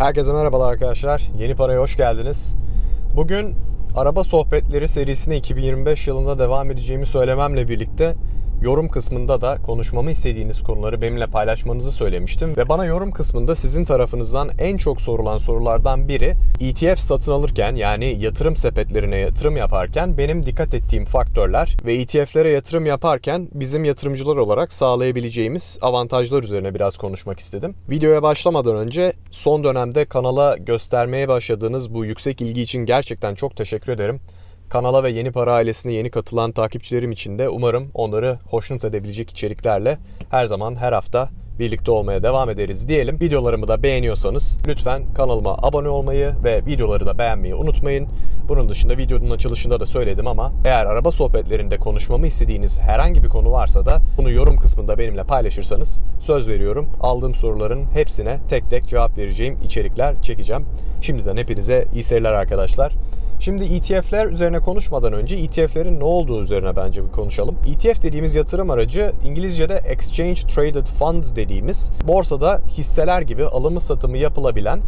Herkese merhabalar arkadaşlar. Yeni Paraya hoş geldiniz. Bugün araba sohbetleri serisine 2025 yılında devam edeceğimi söylememle birlikte yorum kısmında da konuşmamı istediğiniz konuları benimle paylaşmanızı söylemiştim. Ve bana yorum kısmında sizin tarafınızdan en çok sorulan sorulardan biri ETF satın alırken yani yatırım sepetlerine yatırım yaparken benim dikkat ettiğim faktörler ve ETF'lere yatırım yaparken bizim yatırımcılar olarak sağlayabileceğimiz avantajlar üzerine biraz konuşmak istedim. Videoya başlamadan önce son dönemde kanala göstermeye başladığınız bu yüksek ilgi için gerçekten çok teşekkür ederim. Kanala ve Yeni Para ailesine yeni katılan takipçilerim için de umarım onları hoşnut edebilecek içeriklerle her zaman her hafta birlikte olmaya devam ederiz diyelim. Videolarımı da beğeniyorsanız lütfen kanalıma abone olmayı ve videoları da beğenmeyi unutmayın. Bunun dışında videonun açılışında da söyledim ama eğer araba sohbetlerinde konuşmamı istediğiniz herhangi bir konu varsa da bunu yorum kısmında benimle paylaşırsanız söz veriyorum aldığım soruların hepsine tek tek cevap vereceğim içerikler çekeceğim. Şimdiden hepinize iyi seyirler arkadaşlar. Şimdi ETF'ler üzerine konuşmadan önce ETF'lerin ne olduğu üzerine bence bir konuşalım. ETF dediğimiz yatırım aracı İngilizce'de Exchange Traded Funds dediğimiz borsada hisseler gibi alımı satımı yapılabilen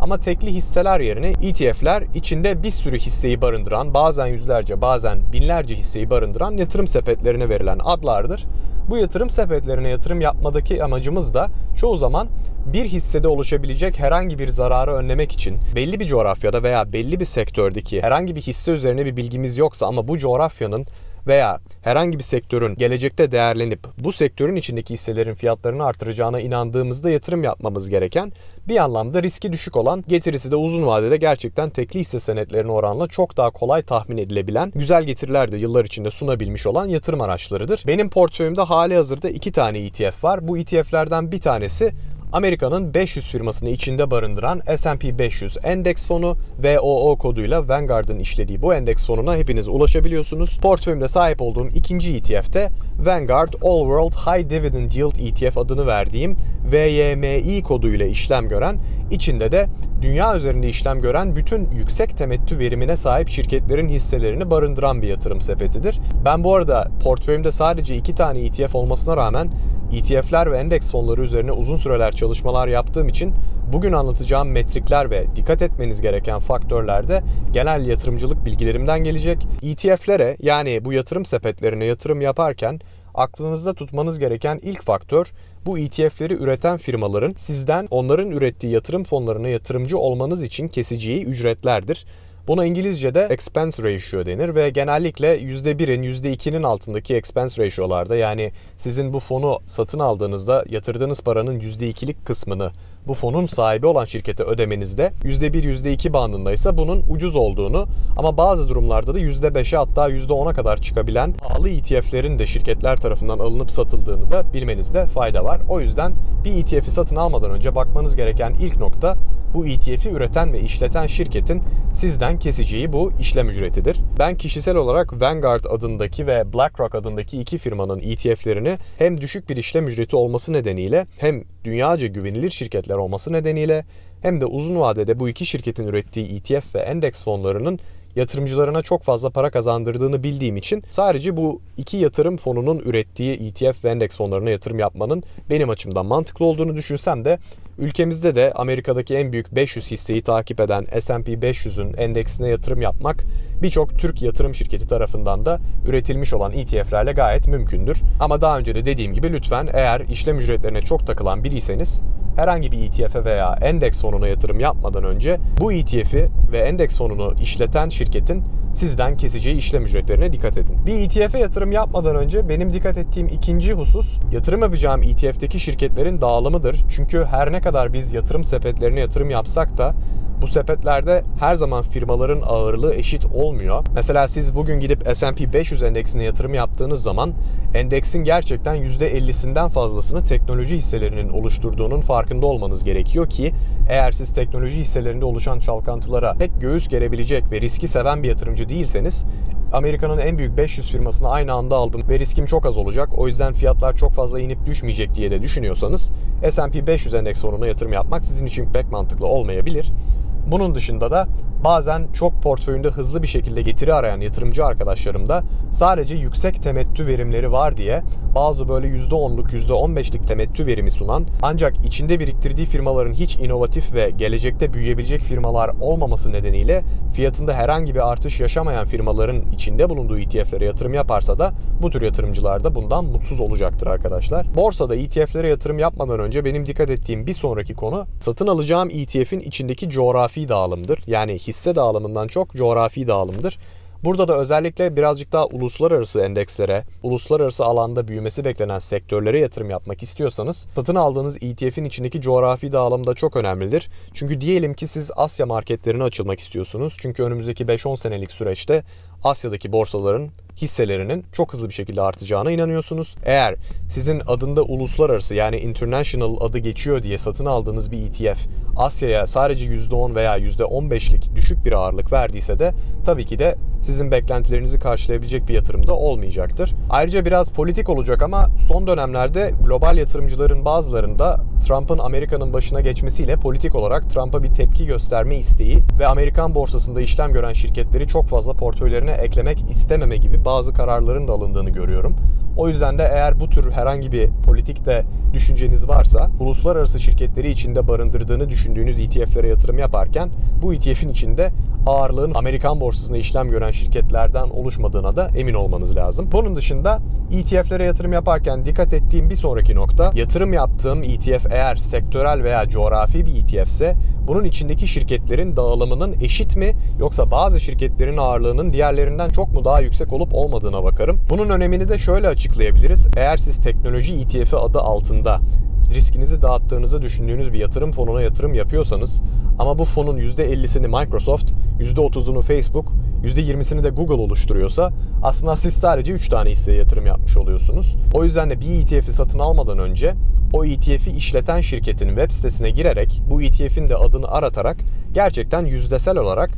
ama tekli hisseler yerine ETF'ler içinde bir sürü hisseyi barındıran, bazen yüzlerce, bazen binlerce hisseyi barındıran yatırım sepetlerine verilen adlardır. Bu yatırım sepetlerine yatırım yapmadaki amacımız da çoğu zaman bir hissede oluşabilecek herhangi bir zararı önlemek için belli bir coğrafyada veya belli bir sektördeki herhangi bir hisse üzerine bir bilgimiz yoksa ama bu coğrafyanın veya herhangi bir sektörün gelecekte değerlenip bu sektörün içindeki hisselerin fiyatlarını artıracağına inandığımızda yatırım yapmamız gereken bir anlamda riski düşük olan getirisi de uzun vadede gerçekten tekli hisse senetlerine oranla çok daha kolay tahmin edilebilen güzel getiriler de yıllar içinde sunabilmiş olan yatırım araçlarıdır. Benim portföyümde hali hazırda iki tane ETF var. Bu ETF'lerden bir tanesi Amerika'nın 500 firmasını içinde barındıran S&P 500 endeks fonu VOO koduyla Vanguard'ın işlediği bu endeks fonuna hepiniz ulaşabiliyorsunuz. Portföyümde sahip olduğum ikinci ETF de Vanguard All World High Dividend Yield ETF adını verdiğim VYMI koduyla işlem gören, içinde de dünya üzerinde işlem gören bütün yüksek temettü verimine sahip şirketlerin hisselerini barındıran bir yatırım sepetidir. Ben bu arada portföyümde sadece iki tane ETF olmasına rağmen ETF'ler ve endeks fonları üzerine uzun süreler çalışmalar yaptığım için bugün anlatacağım metrikler ve dikkat etmeniz gereken faktörler de genel yatırımcılık bilgilerimden gelecek. ETF'lere yani bu yatırım sepetlerine yatırım yaparken aklınızda tutmanız gereken ilk faktör bu ETF'leri üreten firmaların sizden onların ürettiği yatırım fonlarına yatırımcı olmanız için keseceği ücretlerdir. Buna İngilizce'de expense ratio denir ve genellikle %1'in %2'nin altındaki expense ratio'larda yani sizin bu fonu satın aldığınızda yatırdığınız paranın %2'lik kısmını bu fonun sahibi olan şirkete ödemenizde %1 %2 bandındaysa bunun ucuz olduğunu ama bazı durumlarda da %5'e hatta %10'a kadar çıkabilen pahalı ETF'lerin de şirketler tarafından alınıp satıldığını da bilmenizde fayda var. O yüzden bir ETF'i satın almadan önce bakmanız gereken ilk nokta bu ETF'i üreten ve işleten şirketin sizden keseceği bu işlem ücretidir. Ben kişisel olarak Vanguard adındaki ve BlackRock adındaki iki firmanın ETF'lerini hem düşük bir işlem ücreti olması nedeniyle hem dünyaca güvenilir şirketler olması nedeniyle hem de uzun vadede bu iki şirketin ürettiği ETF ve endeks fonlarının yatırımcılarına çok fazla para kazandırdığını bildiğim için sadece bu iki yatırım fonunun ürettiği ETF ve endeks fonlarına yatırım yapmanın benim açımdan mantıklı olduğunu düşünsem de ülkemizde de Amerika'daki en büyük 500 hisseyi takip eden S&P 500'ün endeksine yatırım yapmak birçok Türk yatırım şirketi tarafından da üretilmiş olan ETF'lerle gayet mümkündür. Ama daha önce de dediğim gibi lütfen eğer işlem ücretlerine çok takılan biriyseniz herhangi bir ETF'e veya endeks fonuna yatırım yapmadan önce bu ETF'i ve endeks fonunu işleten şirketin sizden keseceği işlem ücretlerine dikkat edin. Bir ETF'e yatırım yapmadan önce benim dikkat ettiğim ikinci husus yatırım yapacağım ETF'teki şirketlerin dağılımıdır. Çünkü her ne kadar biz yatırım sepetlerine yatırım yapsak da bu sepetlerde her zaman firmaların ağırlığı eşit olmuyor. Mesela siz bugün gidip S&P 500 endeksine yatırım yaptığınız zaman endeksin gerçekten %50'sinden fazlasını teknoloji hisselerinin oluşturduğunun farkında olmanız gerekiyor ki eğer siz teknoloji hisselerinde oluşan çalkantılara tek göğüs gerebilecek ve riski seven bir yatırımcı değilseniz Amerika'nın en büyük 500 firmasını aynı anda aldım ve riskim çok az olacak. O yüzden fiyatlar çok fazla inip düşmeyecek diye de düşünüyorsanız S&P 500 endeks fonuna yatırım yapmak sizin için pek mantıklı olmayabilir. Bunun dışında da bazen çok portföyünde hızlı bir şekilde getiri arayan yatırımcı arkadaşlarım da sadece yüksek temettü verimleri var diye bazı böyle %10'luk %15'lik temettü verimi sunan ancak içinde biriktirdiği firmaların hiç inovatif ve gelecekte büyüyebilecek firmalar olmaması nedeniyle fiyatında herhangi bir artış yaşamayan firmaların içinde bulunduğu ETF'lere yatırım yaparsa da bu tür yatırımcılar da bundan mutsuz olacaktır arkadaşlar. Borsada ETF'lere yatırım yapmadan önce benim dikkat ettiğim bir sonraki konu satın alacağım ETF'in içindeki coğrafi dağılımdır. Yani hisse dağılımından çok coğrafi dağılımdır. Burada da özellikle birazcık daha uluslararası endekslere, uluslararası alanda büyümesi beklenen sektörlere yatırım yapmak istiyorsanız satın aldığınız ETF'in içindeki coğrafi dağılım da çok önemlidir. Çünkü diyelim ki siz Asya marketlerine açılmak istiyorsunuz. Çünkü önümüzdeki 5-10 senelik süreçte Asya'daki borsaların hisselerinin çok hızlı bir şekilde artacağına inanıyorsunuz. Eğer sizin adında uluslararası yani international adı geçiyor diye satın aldığınız bir ETF Asya'ya sadece %10 veya %15'lik düşük bir ağırlık verdiyse de tabii ki de sizin beklentilerinizi karşılayabilecek bir yatırım da olmayacaktır. Ayrıca biraz politik olacak ama son dönemlerde global yatırımcıların bazılarında Trump'ın Amerika'nın başına geçmesiyle politik olarak Trump'a bir tepki gösterme isteği ve Amerikan borsasında işlem gören şirketleri çok fazla portföylerine eklemek istememe gibi bazı kararların da alındığını görüyorum. O yüzden de eğer bu tür herhangi bir politikte düşünceniz varsa uluslararası şirketleri içinde barındırdığını düşündüğünüz ETF'lere yatırım yaparken bu ETF'in içinde ağırlığın Amerikan borsasında işlem gören şirketlerden oluşmadığına da emin olmanız lazım. Bunun dışında ETF'lere yatırım yaparken dikkat ettiğim bir sonraki nokta yatırım yaptığım ETF eğer sektörel veya coğrafi bir ETF ise bunun içindeki şirketlerin dağılımının eşit mi yoksa bazı şirketlerin ağırlığının diğerlerinden çok mu daha yüksek olup olmadığına bakarım. Bunun önemini de şöyle açıklayabiliriz. Eğer siz teknoloji ETF'i adı altında riskinizi dağıttığınızı düşündüğünüz bir yatırım fonuna yatırım yapıyorsanız ama bu fonun %50'sini Microsoft, %30'unu Facebook, %20'sini de Google oluşturuyorsa aslında siz sadece 3 tane hisseye yatırım yapmış oluyorsunuz. O yüzden de bir ETF'i satın almadan önce o ETF'i işleten şirketin web sitesine girerek bu ETF'in de adını aratarak gerçekten yüzdesel olarak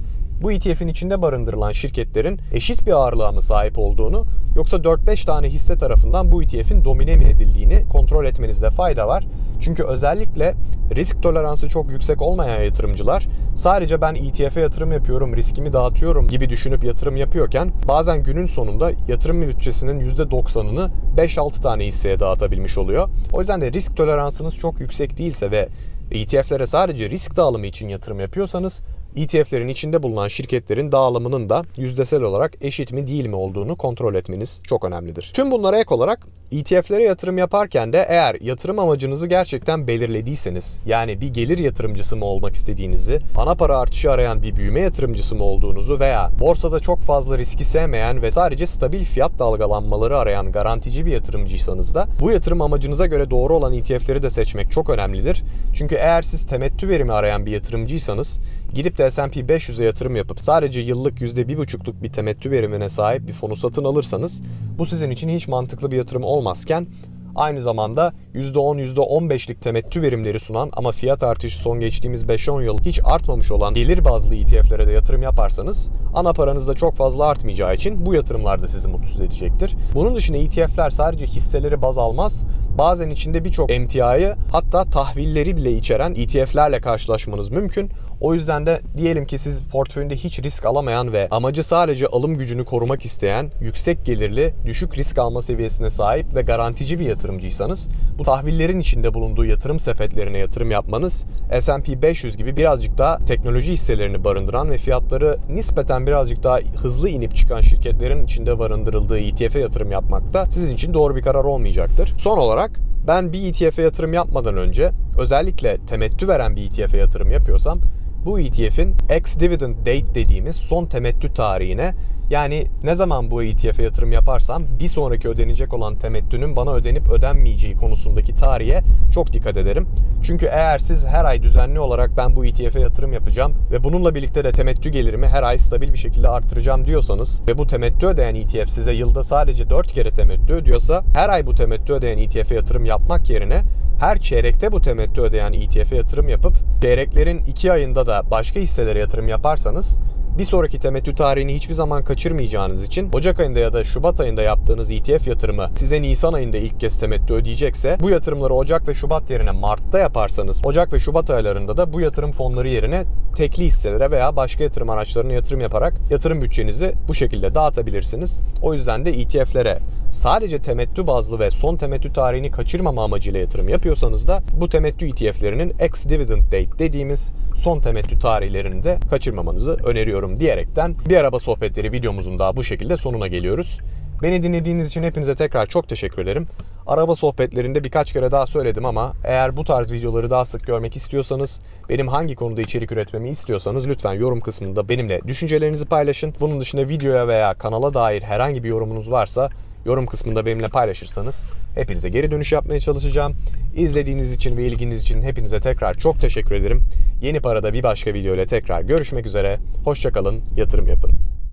bu ETF'in içinde barındırılan şirketlerin eşit bir ağırlığa mı sahip olduğunu yoksa 4-5 tane hisse tarafından bu ETF'in domine mi edildiğini kontrol etmenizde fayda var. Çünkü özellikle risk toleransı çok yüksek olmayan yatırımcılar sadece ben ETF'e yatırım yapıyorum, riskimi dağıtıyorum gibi düşünüp yatırım yapıyorken bazen günün sonunda yatırım bütçesinin %90'ını 5-6 tane hisseye dağıtabilmiş oluyor. O yüzden de risk toleransınız çok yüksek değilse ve ETF'lere sadece risk dağılımı için yatırım yapıyorsanız ETF'lerin içinde bulunan şirketlerin dağılımının da yüzdesel olarak eşit mi değil mi olduğunu kontrol etmeniz çok önemlidir. Tüm bunlara ek olarak ETF'lere yatırım yaparken de eğer yatırım amacınızı gerçekten belirlediyseniz yani bir gelir yatırımcısı mı olmak istediğinizi, ana para artışı arayan bir büyüme yatırımcısı mı olduğunuzu veya borsada çok fazla riski sevmeyen ve sadece stabil fiyat dalgalanmaları arayan garantici bir yatırımcıysanız da bu yatırım amacınıza göre doğru olan ETF'leri de seçmek çok önemlidir. Çünkü eğer siz temettü verimi arayan bir yatırımcıysanız gidip de S&P 500'e yatırım yapıp sadece yıllık %1,5'luk bir temettü verimine sahip bir fonu satın alırsanız bu sizin için hiç mantıklı bir yatırım olmazken aynı zamanda %10, %15'lik temettü verimleri sunan ama fiyat artışı son geçtiğimiz 5-10 yıl hiç artmamış olan gelir bazlı ETF'lere de yatırım yaparsanız ana paranız da çok fazla artmayacağı için bu yatırımlar da sizi mutsuz edecektir. Bunun dışında ETF'ler sadece hisseleri baz almaz, bazen içinde birçok emtiayı hatta tahvilleri bile içeren ETF'lerle karşılaşmanız mümkün. O yüzden de diyelim ki siz portföyünde hiç risk alamayan ve amacı sadece alım gücünü korumak isteyen, yüksek gelirli, düşük risk alma seviyesine sahip ve garantici bir yatırımcıysanız bu tahvillerin içinde bulunduğu yatırım sepetlerine yatırım yapmanız S&P 500 gibi birazcık daha teknoloji hisselerini barındıran ve fiyatları nispeten birazcık daha hızlı inip çıkan şirketlerin içinde barındırıldığı ETF'e yatırım yapmak da sizin için doğru bir karar olmayacaktır. Son olarak ben bir ETF'e yatırım yapmadan önce özellikle temettü veren bir ETF'e yatırım yapıyorsam bu ETF'in ex-dividend date dediğimiz son temettü tarihine yani ne zaman bu ETF'e yatırım yaparsam bir sonraki ödenecek olan temettünün bana ödenip ödenmeyeceği konusundaki tarihe çok dikkat ederim. Çünkü eğer siz her ay düzenli olarak ben bu ETF'e yatırım yapacağım ve bununla birlikte de temettü gelirimi her ay stabil bir şekilde artıracağım diyorsanız ve bu temettü ödeyen ETF size yılda sadece 4 kere temettü ödüyorsa her ay bu temettü ödeyen ETF'e yatırım yapmak yerine her çeyrekte bu temettü ödeyen ETF'e yatırım yapıp çeyreklerin 2 ayında da başka hisselere yatırım yaparsanız bir sonraki temettü tarihini hiçbir zaman kaçırmayacağınız için Ocak ayında ya da Şubat ayında yaptığınız ETF yatırımı size Nisan ayında ilk kez temettü ödeyecekse bu yatırımları Ocak ve Şubat yerine Mart'ta yaparsanız Ocak ve Şubat aylarında da bu yatırım fonları yerine tekli hisselere veya başka yatırım araçlarına yatırım yaparak yatırım bütçenizi bu şekilde dağıtabilirsiniz. O yüzden de ETF'lere sadece temettü bazlı ve son temettü tarihini kaçırmama amacıyla yatırım yapıyorsanız da bu temettü ETF'lerinin ex-dividend date dediğimiz son temettü tarihlerini de kaçırmamanızı öneriyorum diyerekten bir araba sohbetleri videomuzun daha bu şekilde sonuna geliyoruz. Beni dinlediğiniz için hepinize tekrar çok teşekkür ederim. Araba sohbetlerinde birkaç kere daha söyledim ama eğer bu tarz videoları daha sık görmek istiyorsanız, benim hangi konuda içerik üretmemi istiyorsanız lütfen yorum kısmında benimle düşüncelerinizi paylaşın. Bunun dışında videoya veya kanala dair herhangi bir yorumunuz varsa yorum kısmında benimle paylaşırsanız hepinize geri dönüş yapmaya çalışacağım. İzlediğiniz için ve ilginiz için hepinize tekrar çok teşekkür ederim. Yeni parada bir başka video ile tekrar görüşmek üzere. Hoşçakalın, yatırım yapın.